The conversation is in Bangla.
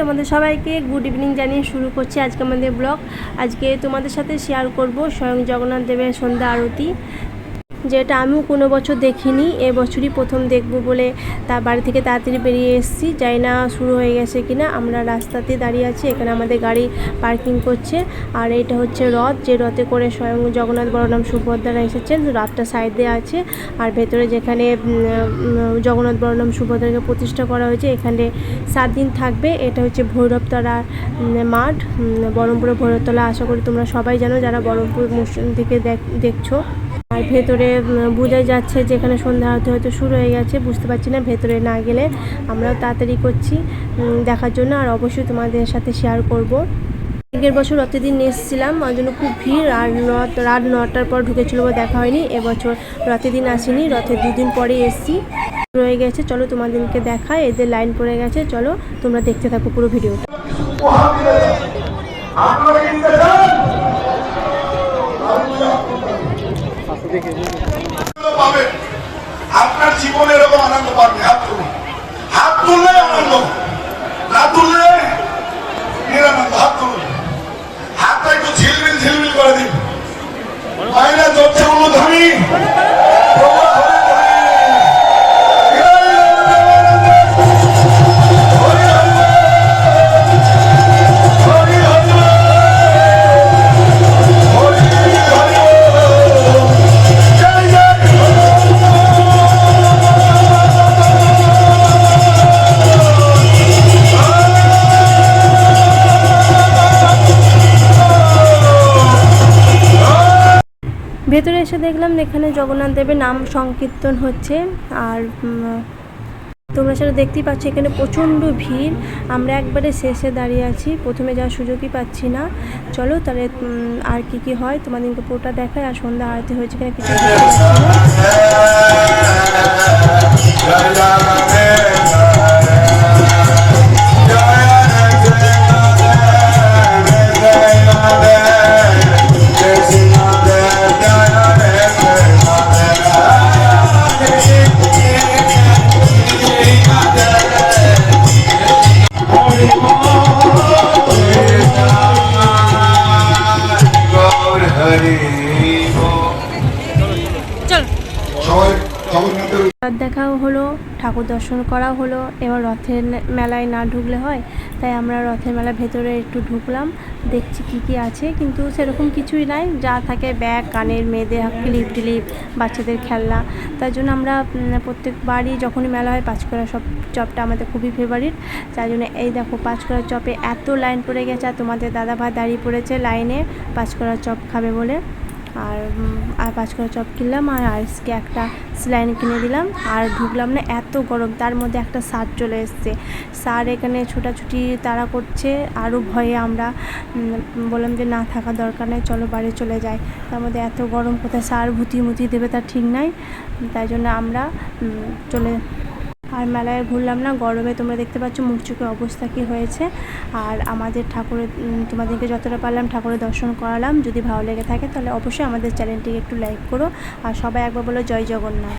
তোমাদের সবাইকে গুড ইভিনিং জানিয়ে শুরু করছি আজকে আমাদের ব্লগ। আজকে তোমাদের সাথে শেয়ার করব স্বয়ং জগন্নাথ দেবের সন্ধ্যা আরতি। যেটা আমিও কোনো বছর দেখিনি এবছরই প্রথম দেখব বলে তার বাড়ি থেকে তাড়াতাড়ি বেরিয়ে এসেছি। যাই না শুরু হয়ে গেছে কিনা আমরা রাস্তাতে দাঁড়িয়ে আছি এখানে আমাদের গাড়ি পার্কিং করছে। আর এটা হচ্ছে রথ যে রথে করে স্বয়ং জগন্নাথ বলরাম সুভদ্রারা এসেছেন রথটা সাইডে আছে। আর ভেতরে যেখানে জগন্নাথ বলরাম সুভদ্রাকে প্রতিষ্ঠা করা হয়েছে এখানে সাত দিন থাকবে। এটা হচ্ছে ভৈরবতলা মাঠ উম, বহরমপুরে ভৈরবতলা। আশা করি তোমরা সবাই জানো যারা বহরমপুর থেকে দেখ- দেখছ। আর ভেতরে বোঝা যাচ্ছে যেখানে সন্ধ্যা আরতি হয়তো শুরু হয়ে গেছে, বুঝতে পারছি না, ভেতরে না গেলে আমরাও তাড়াতাড়ি করছি দেখার জন্য, আর অবশ্যই তোমাদের সাথে শেয়ার করব। আগের বছর রথের এসেছিলাম, ওই জন্য খুব ভিড়, আর রথ, রাত নটার পর ঢুকেছিল দেখা হয়নি, এবছর রথের দিন আসিনি, রথের দুদিন পরে এসেছি। রয়ে গেছে, চলো তোমাদেরকে দেখা এদের লাইন পড়ে গেছে, চলো তোমরা দেখতে থাকো পুরো ভিডিওটা। আপনার জীবনে এরকম আনন্দ পাবে হাত তুলুন। হাত তুললে আনন্দ। না তুললে ভেতরে এসে দেখলাম এখানে জগন্নাথ দেবের নাম সংকীর্তন হচ্ছে। আর তোমরা সেটা দেখতেই পাচ্ছ, এখানে প্রচণ্ড ভিড়। আমরা একবারে শেষে দাঁড়িয়ে আছি, প্রথমে যাওয়ার সুযোগই পাচ্ছি না। চলো তাহলে আর কি কি হয় তোমাদেরকে পুরোটা দেখায় আর সন্ধ্যা আরতি হয়েছে কিনা কিছু রথ দেখাও হলো ঠাকুর দর্শন করাও হলো। এবার রথের মেলায় না ঢুকলে হয় তাই আমরা রথের মেলার ভেতরে একটু ঢুকলাম দেখছি কি কি আছে। কিন্তু সেরকম কিছুই নাই যা থাকে ব্যাগ কানের মেয়েদের ক্লিপ টিলিপ বাচ্চাদের খেলনা। তার জন্য আমরা উম, প্রত্যেকবারই যখনই মেলা হয় পাঁচকড়া সব চপটা আমাদের খুবই ফেভারিট তার জন্য এই দেখো পাঁচকড়া চপে এত লাইন পড়ে গেছে আর তোমাদের দাদা ভাই দাঁড়িয়ে পড়েছে লাইনে পাঁচকড়া চপ খাবে বলে। আর আর পাঁচ করে চপ কিনলাম আর আইসকে একটা স্লাইন কিনে দিলাম আর ঢুকলাম না এত গরম, তার মধ্যে একটা সার চলে এসছে। সার এখানে ছোটাছুটি তারা করছে, আরও ভয়ে আমরা বললাম যে না থাকা দরকার নেই, চলো বাড়ি চলে যাই। তার মধ্যে এত গরম, কোথায় সার ভুতি মুতি দেবে তার ঠিক নাই। তাই জন্য আমরা চলে আর মেলায় ঘুরলাম না, গরমে তোমরা দেখতে পাচ্ছ মুখ চুখের অবস্থা কী হয়েছে। আর আমাদের ঠাকুরের তোমাদেরকে যতটা পারলাম ঠাকুরের দর্শন করালাম, যদি ভালো লেগে থাকে তাহলে অবশ্যই আমাদের চ্যানেলটিকে একটু লাইক করো। আর সবাই একবার বলো, জয় জগন্নাথ।